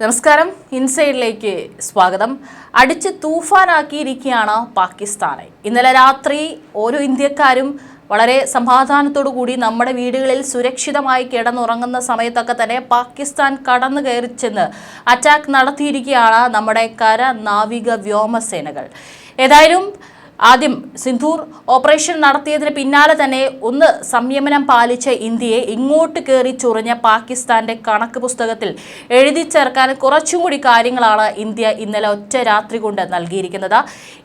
നമസ്കാരം. ഇൻസൈഡിലേക്ക് സ്വാഗതം. അടിച്ച് തൂഫാനാക്കിയിരിക്കുകയാണ് പാകിസ്ഥാനെ. ഇന്നലെ രാത്രി ഓരോ ഇന്ത്യക്കാരും വളരെ സമാധാനത്തോടു കൂടി നമ്മുടെ വീടുകളിൽ സുരക്ഷിതമായി കിടന്നുറങ്ങുന്ന സമയത്തൊക്കെ തന്നെ പാകിസ്ഥാൻ കടന്നു കയറി ചെന്ന് അറ്റാക്ക് നടത്തിയിരിക്കുകയാണ് നമ്മുടെ കര നാവിക വ്യോമസേനകൾ. ഏതായാലും ആദ്യം സിന്ധൂർ ഓപ്പറേഷൻ നടത്തിയതിന് പിന്നാലെ തന്നെ ഒന്ന് സംയമനം പാലിച്ച ഇന്ത്യയെ ഇങ്ങോട്ട് കയറി ചൊറിഞ്ഞ പാകിസ്ഥാന്റെ കണക്ക് പുസ്തകത്തിൽ എഴുതി ചേർക്കാൻ കുറച്ചും കൂടി കാര്യങ്ങളാണ് ഇന്ത്യ ഇന്നലെ ഒറ്റ രാത്രി കൊണ്ട് നൽകിയിരിക്കുന്നത്.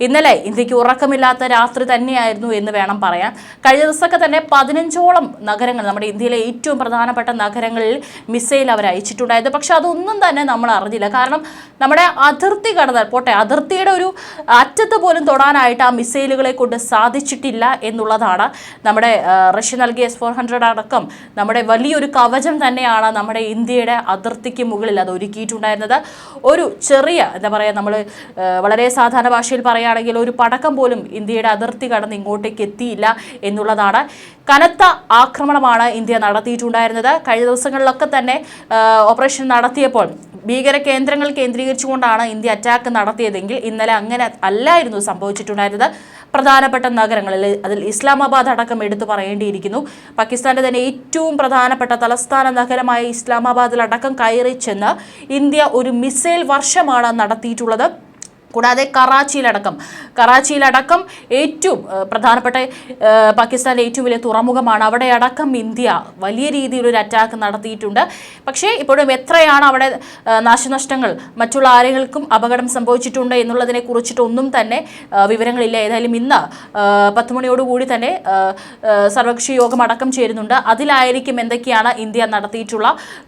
ഇന്നലെ ഇന്ത്യയ്ക്ക് ഉറക്കമില്ലാത്ത രാത്രി തന്നെയായിരുന്നു എന്ന് വേണം പറയാൻ. കഴിഞ്ഞ ദിവസമൊക്കെ തന്നെ പതിനഞ്ചോളം നഗരങ്ങൾ നമ്മുടെ ഇന്ത്യയിലെ ഏറ്റവും പ്രധാനപ്പെട്ട നഗരങ്ങളിൽ മിസൈൽ അവർ അയച്ചിട്ടുണ്ടായത് പക്ഷെ അതൊന്നും തന്നെ നമ്മൾ അറിഞ്ഞില്ല. കാരണം നമ്മുടെ അതിർത്തി കടന്നാൽ പോട്ടെ അതിർത്തിയുടെ ഒരു അറ്റത്ത് പോലും തൊടാനായിട്ട് ആ മിസൈലുകളെ കൊണ്ട് സാധിച്ചിട്ടില്ല എന്നുള്ളതാണ് നമ്മുടെ റഷ്യ നൽകിയ എസ് ഫോർ ഹൺഡ്രഡ് അടക്കം നമ്മുടെ വലിയൊരു കവചം തന്നെയാണ് നമ്മുടെ ഇന്ത്യയുടെ അതിർത്തിക്ക് മുകളിൽ അത് ഒരുക്കിയിട്ടുണ്ടായിരുന്നത്. ഒരു ചെറിയ എന്താ പറയുക നമ്മൾ വളരെ സാധാരണ ഭാഷയിൽ പറയുകയാണെങ്കിൽ ഒരു പടക്കം പോലും ഇന്ത്യയുടെ അതിർത്തി കടന്ന് ഇങ്ങോട്ടേക്ക് എത്തിയില്ല എന്നുള്ളതാണ്. കനത്ത ആക്രമണമാണ് ഇന്ത്യ നടത്തിയിട്ടുണ്ടായിരുന്നത്. കഴിഞ്ഞ ദിവസങ്ങളിലൊക്കെ തന്നെ ഓപ്പറേഷൻ നടത്തിയപ്പോൾ ഭീകര കേന്ദ്രങ്ങൾ കേന്ദ്രീകരിച്ചുകൊണ്ടാണ് ഇന്ത്യ അറ്റാക്ക് നടത്തിയതെങ്കിൽ ഇന്നലെ അങ്ങനെ അല്ലായിരുന്നു സംഭവിച്ചിട്ടുണ്ടായിരുന്നത്. പ്രധാനപ്പെട്ട നഗരങ്ങളിൽ അതിൽ ഇസ്ലാമാബാദ് അടക്കം എടുത്തു പറയേണ്ടിയിരിക്കുന്നു. പാകിസ്ഥാന്റെ തന്നെ ഏറ്റവും പ്രധാനപ്പെട്ട തലസ്ഥാന നഗരമായ ഇസ്ലാമാബാദിൽ അടക്കം കയറി ചെന്ന് ഇന്ത്യ ഒരു മിസൈൽ വർഷമാണ് നടത്തിയിട്ടുള്ളത്. കൂടാതെ കറാച്ചിയിലടക്കം. കറാച്ചിയിലടക്കം ഏറ്റവും പ്രധാനപ്പെട്ട പാകിസ്ഥാന്റെ ഏറ്റവും വലിയ തുറമുഖമാണ്. അവിടെ അടക്കം ഇന്ത്യ വലിയ രീതിയിലൊരു അറ്റാക്ക് നടത്തിയിട്ടുണ്ട്. പക്ഷേ ഇപ്പോഴും എത്രയാണ് അവിടെ നാശനഷ്ടങ്ങൾ? മറ്റുള്ള ആരെങ്കിലും അപകടം സംഭവിച്ചിട്ടുണ്ട് എന്നുള്ളതിനെ കുറിച്ചിട്ടൊന്നും തന്നെ വിവരങ്ങളില്ല. ഏതായാലും ഇന്ന് പത്ത് മണിയോടുകൂടി തന്നെ സർവകക്ഷി യോഗം അടക്കം ചേരുന്നുണ്ട്. അതിലായിരിക്കും എന്തൊക്കെയാണ് ഇന്ത്യ നടത്തിയിട്ടുള്ള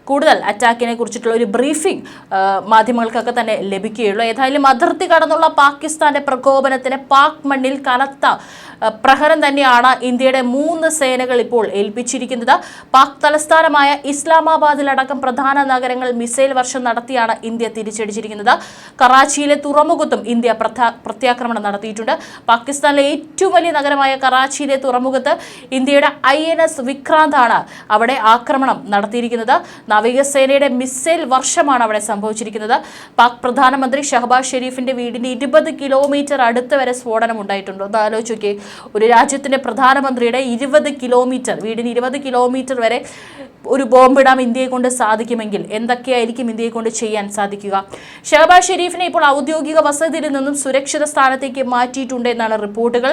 കൂടുതൽ അറ്റാക്കിനെ കുറിച്ചിട്ടുള്ള ഒരു ബ്രീഫിംഗ് മാധ്യമങ്ങൾക്കൊക്കെ തന്നെ ലഭിക്കുകയുള്ളൂ. ഏതായാലും അതിർത്തി കടന്നുള്ള പാകിസ്ഥാന്റെ പ്രകോപനത്തിന് പാക് മണ്ണിൽ കനത്ത പ്രഹരം തന്നെയാണ് ഇന്ത്യയുടെ മൂന്ന് സേനകൾ ഇപ്പോൾ ഏൽപ്പിച്ചിരിക്കുന്നത്. പാക് തലസ്ഥാനമായ ഇസ്ലാമാബാദിലടക്കം പ്രധാന നഗരങ്ങൾ മിസൈൽ വർഷം നടത്തിയാണ് ഇന്ത്യ തിരിച്ചടിച്ചിരിക്കുന്നത്. കറാച്ചിയിലെ തുറമുഖത്തും ഇന്ത്യ പ്രത്യാക്രമണം നടത്തിയിട്ടുണ്ട്. പാകിസ്ഥാനിലെ ഏറ്റവും വലിയ നഗരമായ കറാച്ചിയിലെ തുറമുഖത്ത് ഇന്ത്യയുടെ ഐ എൻ എസ് വിക്രാന്താണ് അവിടെ ആക്രമണം നടത്തിയിരിക്കുന്നത്. നാവികസേനയുടെ മിസൈൽ വർഷമാണ് അവിടെ സംഭവിച്ചിരിക്കുന്നത്. പാക് പ്രധാനമന്ത്രി ഷഹബാസ് ഷെരീഫിന്റെ വീടിന്റെ ഇരുപത് കിലോമീറ്റർ അടുത്ത് വരെ സ്ഫോടനം ഉണ്ടായിട്ടുണ്ട്. ഒന്ന് ആലോചിച്ച് നോക്കിയേ. ഒരു രാജ്യത്തിന്റെ പ്രധാനമന്ത്രിയുടെ ഇരുപത് കിലോമീറ്റർ വീടിന് ഇരുപത് കിലോമീറ്റർ വരെ ഒരു ബോംബിടാൻ ഇന്ത്യയെ കൊണ്ട് സാധിക്കുമെങ്കിൽ എന്തൊക്കെയായിരിക്കും ഇന്ത്യയെ കൊണ്ട് ചെയ്യാൻ സാധിക്കുക? ഷഹബാസ് ഷെരീഫിനെ ഇപ്പോൾ ഔദ്യോഗിക വസതിയിൽ നിന്നും സുരക്ഷിത സ്ഥാനത്തേക്ക് മാറ്റിയിട്ടുണ്ട് എന്നാണ് റിപ്പോർട്ടുകൾ.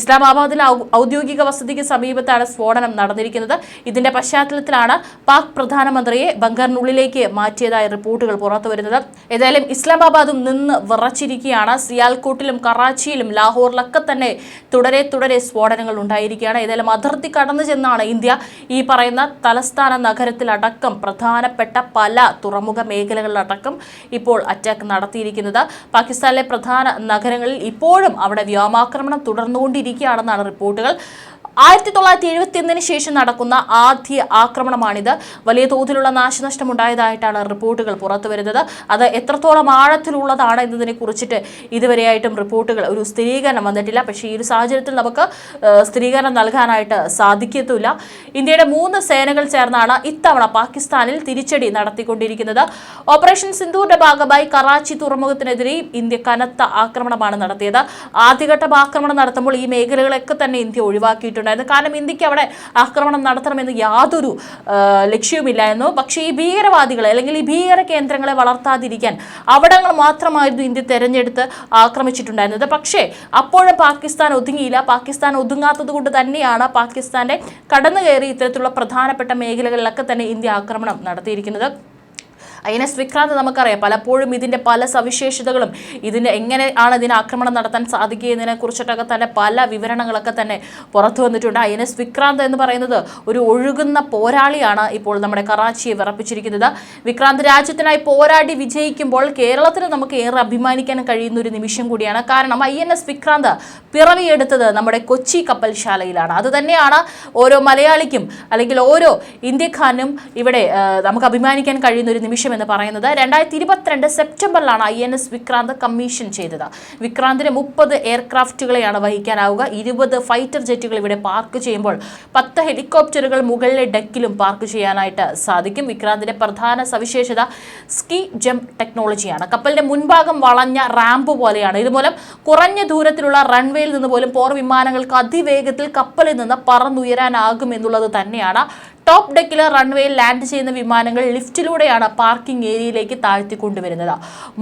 ഇസ്ലാമാബാദിലെ ഔദ്യോഗിക വസതിക്ക് സമീപത്താണ് സ്ഫോടനം നടന്നിരിക്കുന്നത്. ഇതിന്റെ പശ്ചാത്തലത്തിലാണ് പാക് പ്രധാനമന്ത്രിയെ ബംഗറിനുള്ളിലേക്ക് മാറ്റിയതായ റിപ്പോർട്ടുകൾ പുറത്തു വരുന്നത്. ഏതായാലും ഇസ്ലാമാബാദും നിന്ന് വിറച്ചിരിക്കുകയാണ്. സിയാൽകോട്ടിലും കറാച്ചിയിലും ലാഹോറിലൊക്കെ തന്നെ തുടരെ തുടരെ സ്ഫോടനങ്ങൾ ഉണ്ടായിരിക്കുകയാണ്. ഏതായാലും അതിർത്തി കടന്നു ചെന്നാണ് ഇന്ത്യ ഈ പറയുന്ന തലസ്ഥാന നഗരത്തിലടക്കം പ്രധാനപ്പെട്ട പല തുറമുഖ മേഖലകളിലടക്കം ഇപ്പോൾ അറ്റാക്ക് നടത്തിയിരിക്കുന്നത്. പാകിസ്ഥാനിലെ പ്രധാന നഗരങ്ങളിൽ ഇപ്പോഴും അവിടെ വ്യോമാക്രമണം തുടർന്നുകൊണ്ടിരിക്കുകയാണെന്നാണ് റിപ്പോർട്ടുകൾ. ആയിരത്തി തൊള്ളായിരത്തി എഴുപത്തി ഒന്നിന് ശേഷം നടക്കുന്ന ആദ്യ ആക്രമണമാണിത്. വലിയ തോതിലുള്ള നാശനഷ്ടം ഉണ്ടായതായിട്ടാണ് റിപ്പോർട്ടുകൾ പുറത്തു വരുന്നത് അത് എത്രത്തോളം ആഴത്തിലുള്ളതാണ് എന്നതിനെ കുറിച്ചിട്ട് ഇതുവരെയായിട്ടും റിപ്പോർട്ടുകൾ ഒരു സ്ഥിരീകരണം വന്നിട്ടില്ല. പക്ഷേ ഈ ഒരു സാഹചര്യത്തിൽ നമുക്ക് സ്ഥിരീകരണം നൽകാനായിട്ട് സാധിക്കത്തില്ല ഇന്ത്യയുടെ മൂന്ന് സേനകൾ ചേർന്നാണ് ഇത്തവണ പാകിസ്ഥാനിൽ തിരിച്ചടി നടത്തിക്കൊണ്ടിരിക്കുന്നത്. ഓപ്പറേഷൻ സിന്ധുവിന്റെ ഭാഗമായി കറാച്ചി തുറമുഖത്തിനെതിരെയും ഇന്ത്യ കനത്ത ആക്രമണമാണ് നടത്തിയത്. ആദ്യഘട്ടം ആക്രമണം നടത്തുമ്പോൾ ഈ മേഖലകളൊക്കെ തന്നെ ഇന്ത്യ ഒഴിവാക്കിയിട്ടുണ്ടായിരുന്നു കാരണം ഇന്ത്യയ്ക്ക് അവിടെ ആക്രമണം നടത്തണമെന്ന് യാതൊരു ലക്ഷ്യവുമില്ലായിരുന്നു. പക്ഷേ ഈ ഭീകരവാദികളെ അല്ലെങ്കിൽ ഈ ഭീകര കേന്ദ്രങ്ങളെ വളർത്താതിരിക്കാൻ അവിടങ്ങൾ മാത്രമായിരുന്നു ഇന്ത്യ തെരഞ്ഞെടുത്ത് ആക്രമിച്ചിട്ടുണ്ടായിരുന്നത്. പക്ഷേ അപ്പോഴും പാകിസ്ഥാൻ ഒതുങ്ങിയില്ല. പാകിസ്ഥാൻ ഒതുങ്ങാത്തത് കൊണ്ട് തന്നെയാണ് പാകിസ്ഥാന്റെ കടന്നു കയറി ഇത്തരത്തിലുള്ള പ്രധാനപ്പെട്ട മേഖലകളിലൊക്കെ തന്നെ ഇന്ത്യ ആക്രമണം നടത്തിയിരിക്കുന്നത്. എൻ വിക്രാന്ത് നമുക്കറിയാം. പലപ്പോഴും ഇതിന്റെ പല സവിശേഷതകളും ഇതിന് എങ്ങനെയാണ് ഇതിന് ആക്രമണം നടത്താൻ സാധിക്കുക എന്നതിനെ കുറിച്ചിട്ടൊക്കെ തന്നെ പല വിവരണങ്ങളൊക്കെ തന്നെ പുറത്തു വന്നിട്ടുണ്ട്. അതിനെ വിക്രാന്ത് എന്ന് പറയുന്നത് ഒരു ഒഴുകുന്ന പോരാളിയാണ് ഇപ്പോൾ നമ്മുടെ കറാച്ചിയെ വിറപ്പിച്ചിരിക്കുന്നത്. വിക്രാന്ത് രാജ്യത്തിനായി പോരാടി വിജയിക്കുമ്പോൾ കേരളത്തിന് നമുക്ക് ഏറെ അഭിമാനിക്കാൻ കഴിയുന്ന ഒരു നിമിഷം കൂടിയാണ്. കാരണം ഐ എൻ എസ് വിക്രാന്ത് പിറവിയെടുത്തത് നമ്മുടെ കൊച്ചി കപ്പൽശാലയിലാണ്. അതുതന്നെയാണ് ഓരോ മലയാളിക്കും അല്ലെങ്കിൽ ഓരോ ഇന്ത്യക്കാരനും ഇവിടെ നമുക്ക് അഭിമാനിക്കാൻ കഴിയുന്ന ഒരു നിമിഷം എന്ന് പറയുന്നത് രണ്ടായിരത്തി ഇരുപത്തിരണ്ട് സെപ്റ്റംബറിലാണ് I N S Vikrant commission ചെയ്തത്. വിക്രാന്തിന് മുപ്പത് എയർക്രാഫ്റ്റുകളെയാണ് വഹിക്കാനാവുക. ഇരുപത് ഫൈറ്റർ ജെറ്റുകൾ ഇവിടെ പാർക്ക് ചെയ്യുമ്പോൾ പത്ത് ഹെലികോപ്റ്ററുകൾ മുകളിലെ ഡെക്കിലും പാർക്ക് ചെയ്യാനായിട്ട് സാധിക്കും. വിക്രാന്തിന്റെ പ്രധാന സവിശേഷത സ്കി ജംപ് ടെക്നോളജിയാണ്. കപ്പലിന്റെ മുൻഭാഗം വളഞ്ഞ റാമ്പ് പോലെയാണ്. ഇതുമൂലം കുറഞ്ഞ ദൂരത്തിലുള്ള റൺവേയിൽ നിന്ന് പോലും പോർ വിമാനങ്ങൾക്ക് അതിവേഗത്തിൽ കപ്പലിൽ നിന്ന് പറന്നുയരാനാകും എന്നുള്ളത് തന്നെയാണ് ടോപ്പ് ഡെക്കിൽ റൺവേയിൽ ലാൻഡ് ചെയ്യുന്ന വിമാനങ്ങൾ ലിഫ്റ്റിലൂടെയാണ് പാർക്കിംഗ് ഏരിയയിലേക്ക് താഴ്ത്തി കൊണ്ടുവരുന്നത്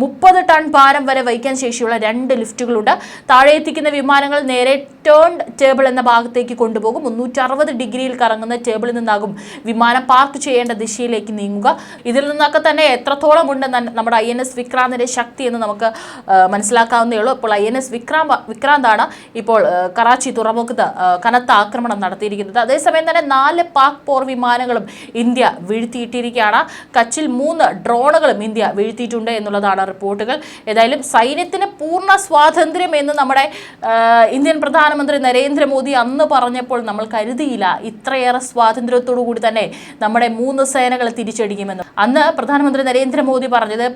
മുപ്പത് ടൺ ഭാരം വരെ വഹിക്കാൻ ശേഷിയുള്ള രണ്ട് ലിഫ്റ്റുകളുണ്ട്. താഴെ എത്തിക്കുന്ന വിമാനങ്ങൾ നേരെ ടേൺ ടേബിൾ എന്ന ഭാഗത്തേക്ക് കൊണ്ടുപോകും. മുന്നൂറ്ററുപത് ഡിഗ്രിയിൽ കറങ്ങുന്ന ടേബിളിൽ നിന്നാകും വിമാനം പാർക്ക് ചെയ്യേണ്ട ദിശയിലേക്ക് നീങ്ങുക. ഇതിൽ നിന്നൊക്കെ തന്നെ എത്രത്തോളം ഉണ്ട് നമ്മുടെ ഐ എൻ എസ് വിക്രാന്തിന്റെ ശക്തി എന്ന് നമുക്ക് മനസ്സിലാക്കാവുന്നേ ഉള്ളൂ. ഇപ്പോൾ ഐ എൻ എസ് വിക്രാ വിക്രാന്താണ് ഇപ്പോൾ കറാച്ചി തുറമുഖത്ത് കനത്ത ആക്രമണം നടത്തിയിരിക്കുന്നത്. അതേസമയം തന്നെ നാല് പാക് പോർ വിമാനങ്ങളും ഇന്ത്യ വീഴ്ത്തിയിട്ടിരിക്കുകയാണ്. കച്ചിൽ മൂന്ന് ഡ്രോണുകളും ഇന്ത്യ വീഴ്ത്തിയിട്ടുണ്ട് എന്നുള്ളതാണ് റിപ്പോർട്ടുകൾ. ഏതായാലും സൈന്യത്തിന് പൂർണ സ്വാതന്ത്ര്യം എന്ന് നമ്മുടെ ഇന്ത്യൻ പ്രധാനമന്ത്രി നരേന്ദ്രമോദി അന്ന് പറഞ്ഞപ്പോൾ നമ്മൾ കരുതിയില്ല. ഇത്രയേറെ സ്വാതന്ത്ര്യത്തോടു കൂടി തന്നെ നമ്മുടെ മൂന്ന് സേനകൾ തിരിച്ചടിക്കുമെന്ന്. അന്ന് പ്രധാനമന്ത്രി നരേന്ദ്രമോദി പറഞ്ഞത്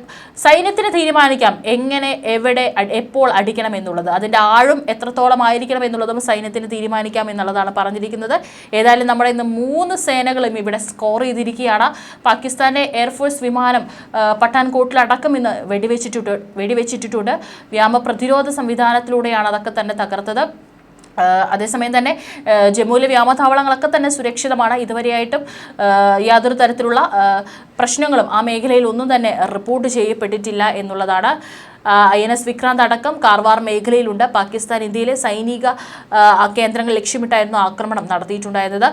സൈന്യത്തിന് തീരുമാനിക്കാം എങ്ങനെ എവിടെ എപ്പോൾ അടിക്കണം എന്നുള്ളത്. അതിന്റെ ആഴം എത്രത്തോളം ആയിരിക്കണം എന്നുള്ളതും സൈന്യത്തിന് തീരുമാനിക്കാം എന്നുള്ളതാണ് പറഞ്ഞിരിക്കുന്നത്. ഏതായാലും നമ്മുടെ ഇന്ന് മൂന്ന് സേനകളും ഇവിടെ സ്കോർ ചെയ്തിരിക്കുകയാണ്. പാകിസ്ഥാന്റെ എയർഫോഴ്സ് വിമാനം അടക്കം ഇന്ന് വെടിവെച്ചിട്ടുണ്ട് വെടിവെച്ചിട്ടിട്ടുണ്ട്. വ്യാമ പ്രതിരോധ സംവിധാനത്തിലൂടെയാണ് അതൊക്കെ തന്നെ തകർത്തത്. അതേസമയം തന്നെ ജമ്മുവിലെ വ്യോമതാവളങ്ങളൊക്കെ തന്നെ സുരക്ഷിതമാണ്. ഇതുവരെയായിട്ടും യാതൊരു തരത്തിലുള്ള പ്രശ്നങ്ങളും ആ മേഖലയിൽ ഒന്നും തന്നെ റിപ്പോർട്ട് ചെയ്യപ്പെട്ടിട്ടില്ല എന്നുള്ളതാണ്. ഐ എൻ എസ് വിക്രാന്ത് അടക്കം കാർവാർ മേഖലയിലുണ്ട്. പാകിസ്ഥാൻ ഇന്ത്യയിലെ സൈനിക കേന്ദ്രങ്ങൾ ലക്ഷ്യമിട്ടായിരുന്നു ആക്രമണം നടത്തിയിട്ടുണ്ടായിരുന്നത്.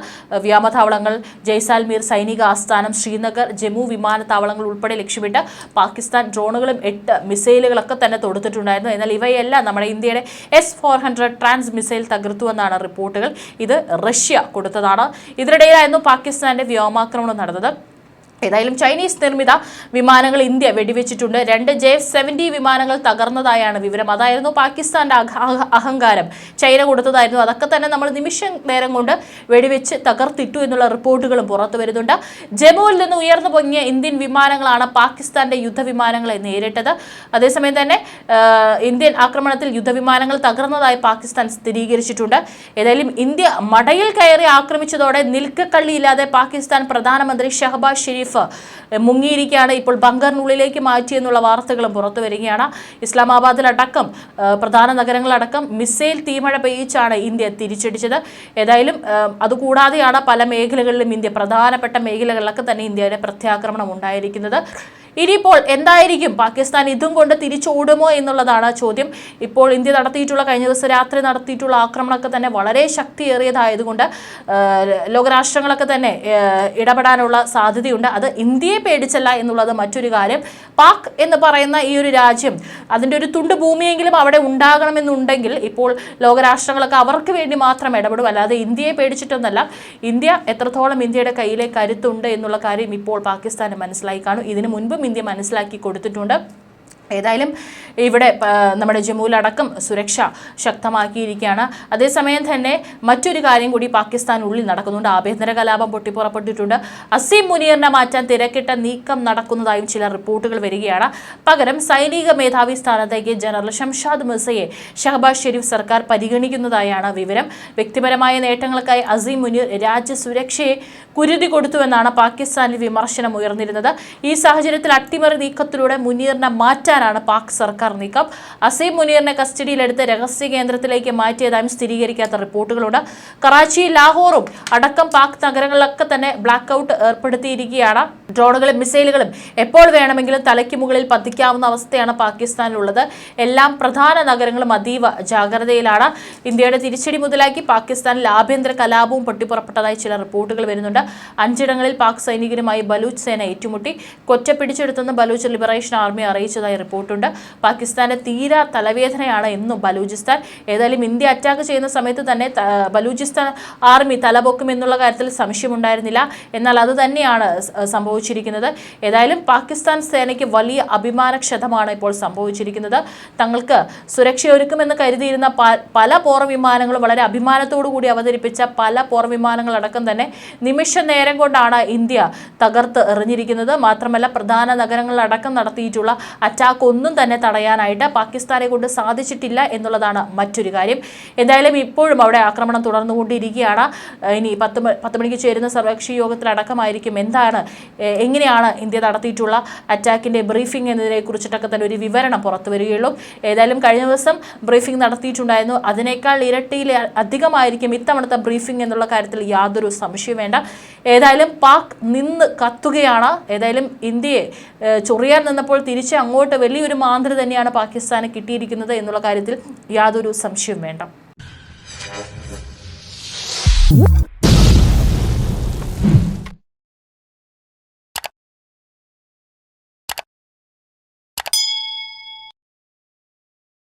വ്യോമതാവളങ്ങൾ ജയ്സാൽമീർ സൈനിക ആസ്ഥാനം ശ്രീനഗർ ജമ്മു വിമാനത്താവളങ്ങൾ ഉൾപ്പെടെ ലക്ഷ്യമിട്ട് പാകിസ്ഥാൻ ഡ്രോണുകളും എട്ട് മിസൈലുകളൊക്കെ തന്നെ തൊടുത്തിട്ടുണ്ടായിരുന്നു. എന്നാൽ ഇവയെല്ലാം നമ്മുടെ ഇന്ത്യയുടെ എസ് ഫോർ ഹൺഡ്രഡ് ട്രാൻസ് മിസൈൽ തകർത്തുവെന്നാണ് റിപ്പോർട്ടുകൾ. ഇത് റഷ്യ കൊടുത്തതാണ്. ഇതിനിടയിലായിരുന്നു പാകിസ്ഥാന്റെ വ്യോമാക്രമണം നടന്നത്. ഏതായാലും ചൈനീസ് നിർമ്മിത വിമാനങ്ങൾ ഇന്ത്യ വെടിവെച്ചിട്ടുണ്ട്. രണ്ട് ജെ എഫ് സെവന്റി വിമാനങ്ങൾ തകർന്നതായാണ് വിവരം. അതായിരുന്നു പാകിസ്ഥാന്റെ അഹ- അഹ- അഹങ്കാരം. ചൈന കൊടുത്തതായിരുന്നു. അതൊക്കെ തന്നെ നമ്മൾ നിമിഷം നേരം കൊണ്ട് വെടിവെച്ച് തകർത്തിട്ടു എന്നുള്ള റിപ്പോർട്ടുകളും പുറത്തു വരുന്നുണ്ട്. ജമ്മുവിൽ നിന്ന് ഉയർന്നു പൊങ്ങിയ ഇന്ത്യൻ വിമാനങ്ങളാണ് പാകിസ്ഥാന്റെ യുദ്ധവിമാനങ്ങളെ നേരിട്ടത്. അതേസമയം തന്നെ ഇന്ത്യൻ ആക്രമണത്തിൽ യുദ്ധവിമാനങ്ങൾ തകർന്നതായി പാകിസ്ഥാൻ സ്ഥിരീകരിച്ചിട്ടുണ്ട്. ഏതായാലും ഇന്ത്യ മടയിൽ കയറി ആക്രമിച്ചതോടെ നിൽക്കക്കള്ളിയില്ലാതെ പാകിസ്ഥാൻ പ്രധാനമന്ത്രി ഷഹബാസ് ഷെരീഫ് മുങ്ങിയിരിക്കുകയാണ്. ഇപ്പോൾ ബങ്കറിനുള്ളിലേക്ക് മാറ്റിയെന്നുള്ള വാർത്തകളും പുറത്തു വരികയാണ്. ഇസ്ലാമാബാദിലടക്കം പ്രധാന നഗരങ്ങളടക്കം മിസൈൽ തീമഴ പെയ്യിച്ചാണ് ഇന്ത്യ തിരിച്ചടിച്ചത്. ഏതായാലും അതുകൂടാതെയാണ് പല മേഖലകളിലും ഇന്ത്യ പ്രധാനപ്പെട്ട മേഖലകളിലൊക്കെ തന്നെ ഇന്ത്യയുടെ പ്രത്യാക്രമണം ഉണ്ടായിരിക്കുന്നത്. ഇനിയിപ്പോൾ എന്തായിരിക്കും? പാകിസ്ഥാൻ ഇതും കൊണ്ട് തിരിച്ചോടുമോ എന്നുള്ളതാണ് ചോദ്യം. ഇപ്പോൾ ഇന്ത്യ നടത്തിയിട്ടുള്ള കഴിഞ്ഞ ദിവസം രാത്രി നടത്തിയിട്ടുള്ള ആക്രമണമൊക്കെ തന്നെ വളരെ ശക്തിയേറിയതായതുകൊണ്ട് ലോകരാഷ്ട്രങ്ങളൊക്കെ തന്നെ ഇടപെടാനുള്ള സാധ്യതയുണ്ട്. അത് ഇന്ത്യയെ പേടിച്ചല്ല എന്നുള്ളത് മറ്റൊരു കാര്യം. പാക് എന്ന് പറയുന്ന ഈ ഒരു രാജ്യം അതിന്റെ ഒരു തുണ്ട് ഭൂമിയെങ്കിലും അവിടെ ഉണ്ടാകണമെന്നുണ്ടെങ്കിൽ ഇപ്പോൾ ലോകരാഷ്ട്രങ്ങളൊക്കെ അവർക്ക് വേണ്ടി മാത്രം ഇടപെടും. അല്ലാതെ ഇന്ത്യയെ പേടിച്ചിട്ടൊന്നല്ല. ഇന്ത്യ എത്രത്തോളം ഇന്ത്യയുടെ കയ്യിലെ കരുത്തുണ്ട് എന്നുള്ള കാര്യം ഇപ്പോൾ പാകിസ്ഥാന് മനസ്സിലായി കാണും. ഇതിനു മുൻപും ഇന്ത്യ മനസ്സിലാക്കി കൊടുത്തിട്ടുണ്ട്. ഏതായാലും ഇവിടെ നമ്മുടെ ജമ്മുവിലടക്കം സുരക്ഷ ശക്തമാക്കിയിരിക്കുകയാണ്. അതേസമയം തന്നെ മറ്റൊരു കാര്യം കൂടി പാകിസ്ഥാൻ ഉള്ളിൽ നടക്കുന്നുണ്ട്. ആഭ്യന്തര കലാപം പൊട്ടിപ്പുറപ്പെട്ടിട്ടുണ്ട്. അസീം മുനീറിനെ മാറ്റാൻ തിരക്കിട്ട നീക്കം നടക്കുന്നതായും ചില റിപ്പോർട്ടുകൾ വരികയാണ്. പകരം സൈനിക മേധാവി സ്ഥാനത്തേക്ക് ജനറൽ ഷംഷാദ് മിർസയെ ഷഹബാസ് ഷെരീഫ് സർക്കാർ പരിഗണിക്കുന്നതായാണ് വിവരം. വ്യക്തിപരമായ നേട്ടങ്ങൾക്കായി അസീം മുനീർ രാജ്യസുരക്ഷയെ കുരുതി കൊടുത്തുവെന്നാണ് പാകിസ്ഥാനിൽ വിമർശനം ഉയർന്നിരുന്നത്. ഈ സാഹചര്യത്തിൽ അട്ടിമറി നീക്കത്തിലൂടെ മുനീറിനെ മാറ്റാനാണ് പാക് സർക്കാർ നീക്കം. അസീം മുനീറിനെ കസ്റ്റഡിയിലെടുത്ത് രഹസ്യ കേന്ദ്രത്തിലേക്ക് മാറ്റിയതായും സ്ഥിരീകരിക്കാത്ത റിപ്പോർട്ടുകളുണ്ട്. കറാച്ചി ലാഹോറും അടക്കം പാക് നഗരങ്ങളിലൊക്കെ തന്നെ ബ്ലാക്ക് ഔട്ട് ഏർപ്പെടുത്തിയിരിക്കുകയാണ്. ഡ്രോണുകളും മിസൈലുകളും എപ്പോൾ വേണമെങ്കിലും തലയ്ക്ക് മുകളിൽ പതിക്കാവുന്ന അവസ്ഥയാണ് പാകിസ്ഥാനിലുള്ളത്. എല്ലാം പ്രധാന നഗരങ്ങളും അതീവ ജാഗ്രതയിലാണ്. ഇന്ത്യയുടെ തിരിച്ചടി മുതലാക്കി പാകിസ്ഥാനിൽ ആഭ്യന്തര കലാപവും പൊട്ടിപ്പുറപ്പെട്ടതായി ചില റിപ്പോർട്ടുകൾ വരുന്നുണ്ട്. അഞ്ചിടങ്ങളിൽ പാക് സൈനികരുമായി ബലൂച്ച് സേന ഏറ്റുമുട്ടി. കൊറ്റ പിടിച്ചെടുത്തെന്ന് ബലൂച്ച് ലിബറേഷൻ ആർമി അറിയിച്ചതായി റിപ്പോർട്ടുണ്ട്. പാകിസ്ഥാന് തീരാ തലവേദനയാണ് എന്നും ബലൂചിസ്ഥാൻ. ഏതായാലും ഇന്ത്യ അറ്റാക്ക് ചെയ്യുന്ന സമയത്ത് തന്നെ ബലൂചിസ്ഥാൻ ആർമി തലപൊക്കും എന്നുള്ള കാര്യത്തിൽ സംശയമുണ്ടായിരുന്നില്ല. എന്നാൽ അത് തന്നെയാണ് സംഭവിച്ചിരിക്കുന്നത്. ഏതായാലും പാകിസ്ഥാൻ സേനയ്ക്ക് വലിയ അഭിമാനക്ഷതമാണ് ഇപ്പോൾ സംഭവിച്ചിരിക്കുന്നത്. തങ്ങൾക്ക് സുരക്ഷയൊരുക്കുമെന്ന് കരുതിയിരുന്ന പല പോർ വിമാനങ്ങളും വളരെ അഭിമാനത്തോടു കൂടി അവതരിപ്പിച്ച പല പോർ വിമാനങ്ങളടക്കം തന്നെ നിമിഷ നേരം കൊണ്ടാണ് ഇന്ത്യ തകർത്ത് എറിഞ്ഞിരിക്കുന്നത്. മാത്രമല്ല പ്രധാന നഗരങ്ങളിലടക്കം നടത്തിയിട്ടുള്ള അറ്റാക്ക് ഒന്നും തന്നെ തടയാനായിട്ട് പാകിസ്ഥാനെ കൊണ്ട് സാധിച്ചിട്ടില്ല എന്നുള്ളതാണ് മറ്റൊരു കാര്യം. എന്തായാലും ഇപ്പോഴും അവിടെ ആക്രമണം തുടർന്നുകൊണ്ടിരിക്കുകയാണ്. ഇനി പത്ത് പത്ത് മണിക്ക് ചേരുന്ന സർവകക്ഷി യോഗത്തിലടക്കമായിരിക്കും എന്താണ് എങ്ങനെയാണ് ഇന്ത്യ നടത്തിയിട്ടുള്ള അറ്റാക്കിന്റെ ബ്രീഫിംഗ് എന്നതിനെ കുറിച്ചിട്ടൊക്കെ തന്നെ ഒരു വിവരണം പുറത്തു വരികയുള്ളൂ. ഏതായാലും കഴിഞ്ഞ ദിവസം ബ്രീഫിംഗ് നടത്തിയിട്ടുണ്ടായിരുന്നു. അതിനേക്കാൾ ഇരട്ടിയിൽ അധികമായിരിക്കും ഇത്തവണത്തെ ബ്രീഫിംഗ് എന്നുള്ള കാര്യത്തിൽ യാതൊരു സംശയം വേണ്ട. ഏതായാലും പാക് നിന്ന് കത്തുകയാണ്. ഏതായാലും ഇന്ത്യയെ ചൊറിയാൻ നിന്നപ്പോൾ തിരിച്ച് അങ്ങോട്ട് വലിയൊരു മാന്ത്രി തന്നെയാണ് പാകിസ്ഥാന് കിട്ടിയിരിക്കുന്നത് എന്നുള്ള കാര്യത്തിൽ യാതൊരു സംശയവും വേണ്ട.